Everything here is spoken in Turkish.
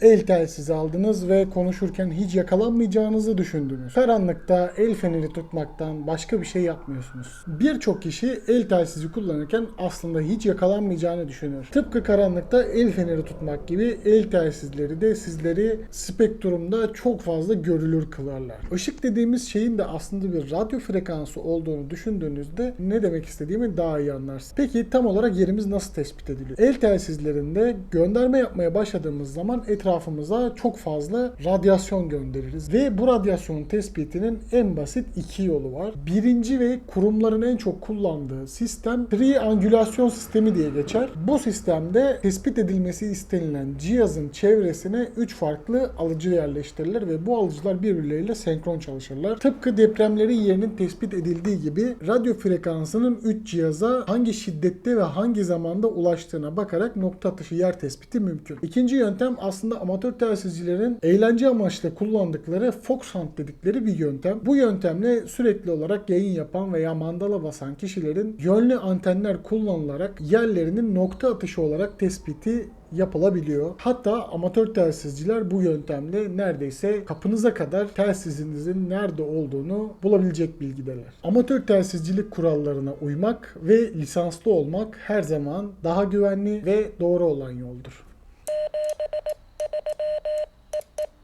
El telsizi aldınız ve konuşurken hiç yakalanmayacağınızı düşündünüz. Karanlıkta el feneri tutmaktan başka bir şey yapmıyorsunuz. Birçok kişi el telsizi kullanırken aslında hiç yakalanmayacağını düşünür. Tıpkı karanlıkta el feneri tutmak gibi el telsizleri de sizleri spektrumda çok fazla görülür kılarlar. Işık dediğimiz şeyin de aslında bir radyo frekansı olduğunu düşündüğünüzde ne demek istediğimi daha iyi anlarsınız. Peki tam olarak yerimiz nasıl tespit ediliyor? El telsizlerinde gönderme yapmaya başladığımız zaman etrafımıza çok fazla radyasyon göndeririz. Ve bu radyasyonun tespitinin en basit iki yolu var. Birinci ve kurumların en çok kullandığı sistem triangülasyon sistemi diye geçer. Bu sistemde tespit edilmesi istenilen cihazın çevresine 3 farklı alıcı yerleştirilir ve bu alıcılar birbirleriyle senkron çalışırlar. Tıpkı depremlerin yerinin tespit edildiği gibi radyo frekansının 3 cihaza hangi şiddette ve hangi zamanda ulaştığına bakarak nokta atışı yer tespiti mümkün. İkinci yöntem aslında amatör telsizcilerin eğlence amaçlı kullandıkları Foxhunt dedikleri bir yöntem. Bu yöntemle sürekli olarak yayın yapan veya mandala basan kişilerin yönlü antenler kullanılarak yerlerinin nokta atışı olarak tespiti yapılabiliyor. Hatta amatör telsizciler bu yöntemle neredeyse kapınıza kadar telsizinizin nerede olduğunu bulabilecek bilgideler. Amatör telsizcilik kurallarına uymak ve lisanslı olmak her zaman daha güvenli ve doğru olan yoldur.